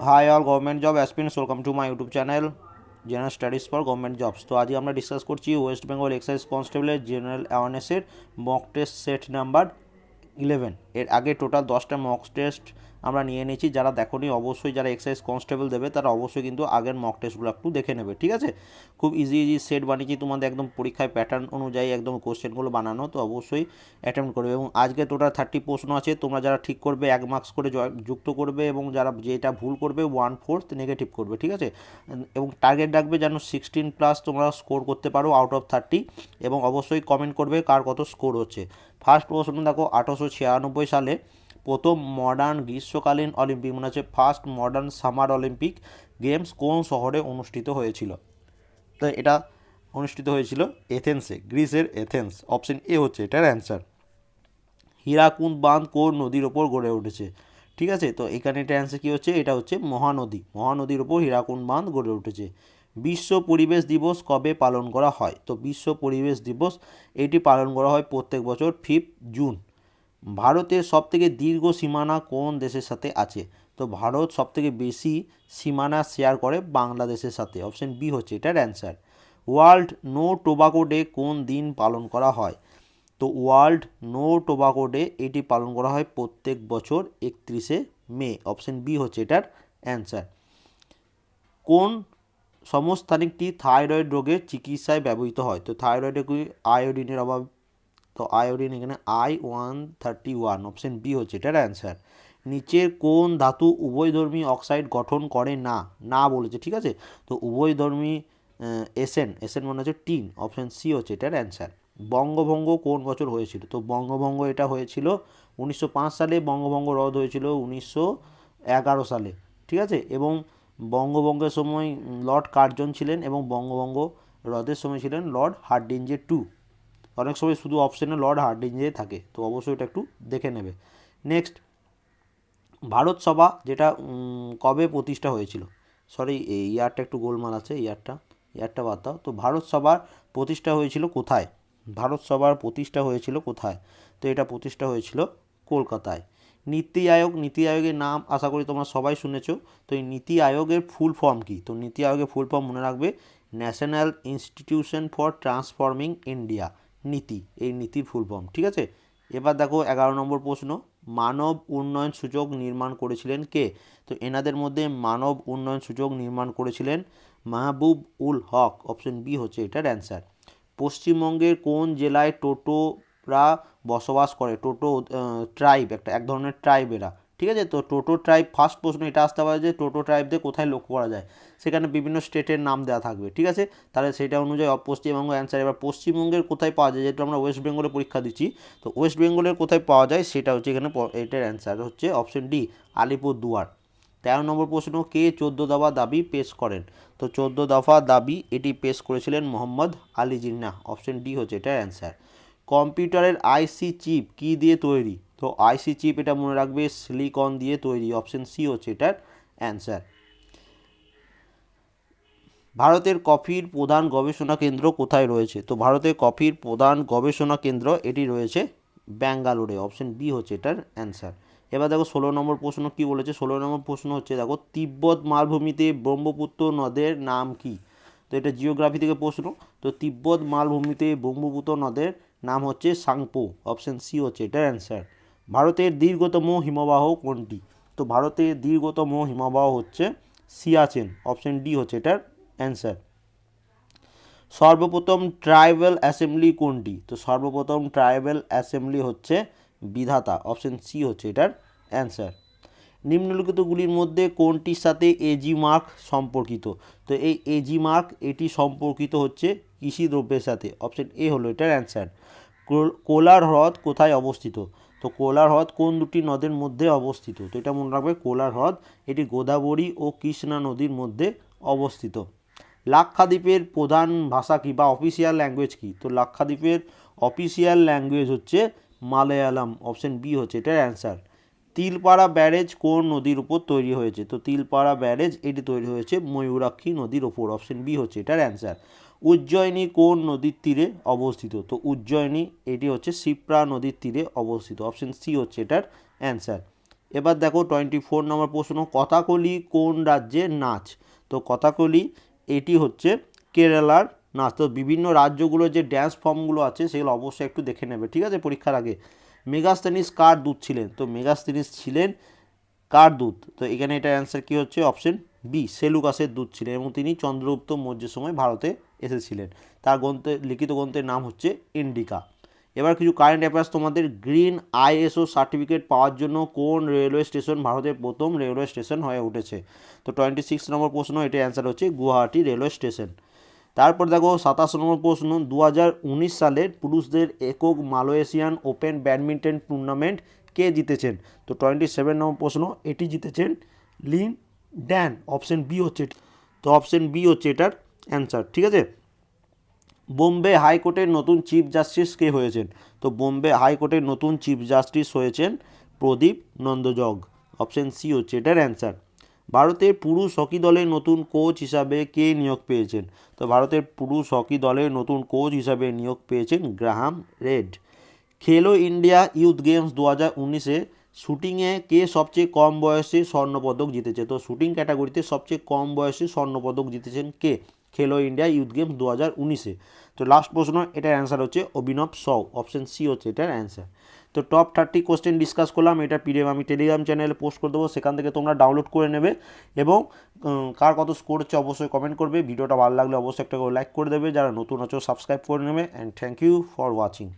Hi all government job aspirants welcome to my YouTube channel general studies for government jobs তো আজকে আমরা discuss করছি West Bengal excise কনস্টেবলের general অ্যাওয়ারনেসের mock test set number eleven এর আগে total দশটা mock test আমরা নিয়ে নিয়েছি যারা দেখোনি, অবশ্যই যারা এক্সারসাইজ কনস্টেবল দেবে, তারা অবশ্যই কিন্তু আগের মক টেস্টগুলো একটু দেখে নেবে, ঠিক আছে? খুব ইজি ইজি সেট বানিয়েছি তোমাদের একদম পরীক্ষায় প্যাটার্ন অনুযায়ী একদম কোশ্চেনগুলো বানানো, তো অবশ্যই অ্যাটেম্প করবে। এবং আজকে টোটাল থার্টি প্রশ্ন আছে, তোমরা যারা ঠিক করবে, এক মার্কস করে যুক্ত করবে এবং যারা যেটা ভুল করবে ওয়ান ফোর্থ নেগেটিভ করবে, ঠিক আছে? এবং টার্গেট রাখবে যেন সিক্সটিন প্লাস তোমরা স্কোর করতে পারো আউট অফ থার্টি এবং অবশ্যই কমেন্ট করবে কার কত স্কোর হচ্ছে। ফার্স্ট প্রশ্ন দেখো, আঠারোশো ছিয়ানব্বই সালে প্রথম মডার্ন গ্রীষ্মকালীন অলিম্পিক, মনে হচ্ছে first modern summer Olympic games কোন শহরে অনুষ্ঠিত হয়েছিল? তো এটা অনুষ্ঠিত হয়েছিল এথেন্সে গ্রিসের এথেন্স অপশন এ হচ্ছে এটার অ্যান্সার হীরাকুন্দ বাঁধ কোন নদীর ওপর গড়ে উঠেছে? ঠিক আছে? তো এখানে এটা অ্যান্সার কী হচ্ছে? এটা হচ্ছে মহানদী, মহানদীর ওপর হীরাকুন্দ বাঁধ গড়ে উঠেছে। বিশ্ব পরিবেশ দিবস কবে পালন করা হয়? তো বিশ্ব পরিবেশ দিবস এটি পালন করা হয় প্রত্যেক বছর ফিফ জুন ভারতের সবথেকে দীর্ঘ সীমানা কোন দেশের সাথে আছে? তো ভারত সবথেকে বেশি সীমানা শেয়ার করে বাংলাদেশের সাথে। অপশন বি হচ্ছে এটার answer World No Tobacco Day কোন দিন পালন করা হয়? তো ওয়ার্ল্ড নো টোবাকো ডে এটি পালন করা হয় প্রত্যেক বছর একত্রিশে মে। অপশন বি হচ্ছে এটার অ্যান্সার কোন সমস্থানিকটি থাইরয়েড রোগের চিকিৎসায় ব্যবহৃত হয়? তো থাইরয়েডে আয়োডিনের অভাব তো আয়োডিন এখানে I one thirty one option B হচ্ছে এটার অ্যান্সার নিচের কোন ধাতু উভয়ধর্মী অক্সাইড গঠন করে না? না বলেছে, ঠিক আছে? তো উভয়ধর্মী এসেন এসেন মানে হচ্ছে টিন অপশন সি হচ্ছে এটার অ্যান্সার বঙ্গভঙ্গ কোন বছর হয়েছিল? তো বঙ্গভঙ্গ এটা হয়েছিল উনিশশো পাঁচ সালে, বঙ্গভঙ্গ রদ হয়েছিল উনিশশো এগারো সালে, ঠিক আছে? এবং বঙ্গভঙ্গের সময় লর্ড কার্জন ছিলেন এবং বঙ্গভঙ্গ রদের সময় ছিলেন লর্ড হার্ডিঞ্জে টু। অনেক সময় শুধু অপশনে লর্ড হার্ডিঞ্জে থাকে, তো অবশ্যই এটা একটু দেখে নেবে। নেক্সট ভারত সভা যেটা কবে প্রতিষ্ঠা হয়েছিল? সরি এই ইয়ারটা একটু গোলমাল আছে ইয়ারটা ইয়ারটা বাদ দাও। তো ভারত সভার প্রতিষ্ঠা হয়েছিল কোথায়? ভারত সভার প্রতিষ্ঠা হয়েছিল কোথায়? তো এটা প্রতিষ্ঠা হয়েছিল কলকাতায়। নীতি আয়োগ, নীতি আয়োগের নাম আশা করি তোমরা সবাই শুনেছো। তো এই নীতি আয়োগের ফুল ফর্ম কি? তো নীতি আয়োগের ফুল ফর্ম মনে রাখবে National Institution for Transforming India NITI, এই নীতির ফুল ফর্ম ঠিক আছে? এবার দেখো এগারো নম্বর প্রশ্ন, মানব উন্নয়ন সূচক নির্মাণ করেছিলেন কে? তো এনাদের মধ্যে মানব উন্নয়ন সূচক নির্মাণ করেছিলেন মাহবুব উল হক অপশন বি হচ্ছে এটার অ্যান্সার পশ্চিমবঙ্গের কোন জেলায় টোটোরা বসবাস করে? টোটো ট্রাইব একটা এক ধরনের ট্রাইব এরা। ঠিক আছে? তো টোটো ট্রাইব ফার্স্ট প্রশ্ন এটা আসতে পারে যে টোটো ট্রাইবদের কোথায় লক্ষ্য করা যায়? সেখানে বিভিন্ন স্টেটের নাম দেওয়া থাকবে, ঠিক আছে? তাহলে সেটা অনুযায়ী পশ্চিমবঙ্গ অ্যান্সার এবার পশ্চিমবঙ্গের কোথায় পাওয়া যায়? যেহেতু আমরা ওয়েস্ট বেঙ্গলে পরীক্ষা দিচ্ছি, তো ওয়েস্ট বেঙ্গলের কোথায় পাওয়া যায়? সেটা হচ্ছে এখানে এটার অ্যান্সার হচ্ছে অপশন ডি আলিপুর দুয়ার তেরো নম্বর প্রশ্ন, কে চোদ্দ দফা দাবি পেশ করেন? তো চোদ্দ দফা দাবি এটি পেশ করেছিলেন মোহাম্মদ আলী জিন্না অপশন ডি হচ্ছে এটার অ্যান্সার কম্পিউটারের আইসি চিপ কী দিয়ে তৈরি? তো আইসি চিপ এটা মনে রাখবে সিলিকন দিয়ে তৈরি অপশন সি হচ্ছে এটার অ্যান্সার ভারতের কফির প্রধান গবেষণা কেন্দ্র কোথায় রয়েছে? তো ভারতের কফির প্রধান গবেষণা কেন্দ্র এটি রয়েছে ব্যাঙ্গালোরে অপশন বি হচ্ছে এটার অ্যান্সার এবার দেখো ষোলো নম্বর প্রশ্ন কি বলেছে? ষোলো নম্বর প্রশ্ন হচ্ছে, দেখো তিব্বত মালভূমিতে ব্রহ্মপুত্র নদের নাম কি? তো এটা জিওগ্রাফি থেকে প্রশ্ন, তো তিব্বত মালভূমিতে ব্রহ্মপুত্র নদের নাম হচ্ছে সাংপো অপশন সি হচ্ছে এটার অ্যান্সার ভারতের দীর্ঘতম হিমবাহ কোনটি? তো ভারতের দীর্ঘতম হিমবাহ হচ্ছে সিয়াচেন, অপশন ডি হচ্ছে এটার অ্যান্সার। সর্বপ্রথম ট্রাইবাল অ্যাসেম্বলি কোনটি? তো সর্বপ্রথম ট্রাইবাল অ্যাসেম্বলি হচ্ছে বিধাতা, অপশন সি হচ্ছে এটার অ্যান্সার। নিম্নলিখিতগুলির মধ্যে কোনটির সাথে এজি মার্ক সম্পর্কিত? তো এই এজি মার্ক এটি সম্পর্কিত হচ্ছে কৃষি দ্রব্যের সাথে, অপশন এ হলো এটার অ্যান্সার। কোলার হ্রদ কোথায় অবস্থিত? তো কোলার হ্রদ কোন দুটি নদের মধ্যে অবস্থিত? তো এটা মনে রাখবে কোলার হ্রদ, এটি গোদাবরী ও কৃষ্ণা নদীর মধ্যে অবস্থিত। লাক্ষাদ্বীপের প্রধান ভাষা কী বা অফিসিয়াল ল্যাঙ্গুয়েজ কী? তো লাক্ষাদ্বীপের অফিসিয়াল ল্যাঙ্গুয়েজ হচ্ছে মালায়ালাম অপশন বি হচ্ছে এটার অ্যান্সার তিলপাড়া ব্যারেজ কোন নদীর উপর তৈরি হয়েছে? তো তিলপাড়া ব্যারেজ, এটি তৈরি হয়েছে ময়ূরাক্ষী নদীর ওপর অপশন বি হচ্ছে এটার অ্যান্সার উজ্জয়িনী কোন নদীর তীরে অবস্থিত? তো উজ্জয়িনী, এটি হচ্ছে শিপ্রা নদীর তীরে অবস্থিত। অপশন সি হচ্ছে এটার অ্যান্সার এবার দেখো টোয়েন্টি ফোর নম্বর প্রশ্ন কথাকলি কোন রাজ্যের নাচ? তো কথাকলি এটি হচ্ছে কেরালার নাচ। তো বিভিন্ন রাজ্যগুলোর যে ড্যান্স ফর্মগুলো আছে, সেগুলো অবশ্যই একটু দেখে নেবে, ঠিক আছে? পরীক্ষার আগে। মেগাস্তেনিস কার দূত ছিলেন? তো মেগাস্তেনিস ছিলেন কার দূত? তো এখানে এটার অ্যান্সার কী হচ্ছে? অপশন বি সেলুকাসের দূত ছিলেন এবং তিনি চন্দ্রগুপ্ত মৌর্যের সময় ভারতে এসেছিলেন। তার গ্রন্থে, লিখিত গ্রন্থের নাম হচ্ছে ইন্ডিকা। এবার কিছু কারেন্ট অ্যাফেয়ার্স তোমাদের গ্রিন আইএসও সার্টিফিকেট পাওয়ার জন্য কোন রেলওয়ে স্টেশন ভারতের প্রথম রেলওয়ে স্টেশন হয়ে উঠেছে? তো টোয়েন্টি সিক্স নম্বর প্রশ্ন, এটার অ্যান্সার হচ্ছে গুয়াহাটি রেলওয়ে স্টেশন তারপর দেখো সাতাশ নম্বর প্রশ্ন দু সালের পুরুষদের একক মালয়েশিয়ান ওপেন ব্যাডমিন্টন টুর্নামেন্ট কে জিতেছেন? তো টোয়েন্টি সেভেন নম্বর প্রশ্ন, এটি জিতেছেন লিন ড্যান। অপশন বি হচ্ছে। তো অপশন বি হচ্ছে এটার অ্যান্সার ঠিক আছে? বোম্বে হাইকোর্টের নতুন চিফ জাস্টিস কে হয়েছেন? তো বোম্বে হাইকোর্টের নতুন চিফ জাস্টিস হয়েছেন প্রদীপ নন্দজগ। অপশন সি হচ্ছে এটার অ্যান্সার ভারতের পুরুষ হকি দলের নতুন কোচ হিসাবে কে নিয়োগ পেয়েছেন? তো ভারতের পুরুষ হকি দলের নতুন কোচ হিসাবে নিয়োগ পেয়েছেন Graham Reid. Khelo India youth games দু হাজার উনিশে শ্যুটিংয়ে কে সবচেয়ে কম বয়সে স্বর্ণপদক জিতেছে? তো শ্যুটিং ক্যাটাগরিতে সবচেয়ে কম বয়সে স্বর্ণপদক জিতেছেন কে? খেলো ইন্ডিয়া ইউথ গেমস দু হাজার উনিশে। তো লাস্ট প্রশ্ন, এটার অ্যান্সার হচ্ছে অভিনব সৌ অপশন সি হচ্ছে এটার অ্যান্সার তো টপ থার্টি কোয়েশ্চেন ডিসকাস করলাম, এটা পিডিএফ আমি টেলিগ্রাম চ্যানেলে পোস্ট করে দেবো, সেখান থেকে তোমরা ডাউনলোড করে নেবে এবং কার কত স্কোর হচ্ছে অবশ্যই কমেন্ট করবে, ভিডিওটা ভালো লাগলে অবশ্যই একটা লাইক করে দেবে, যারা নতুন আছো সাবস্ক্রাইব করে নেবে and thank you for watching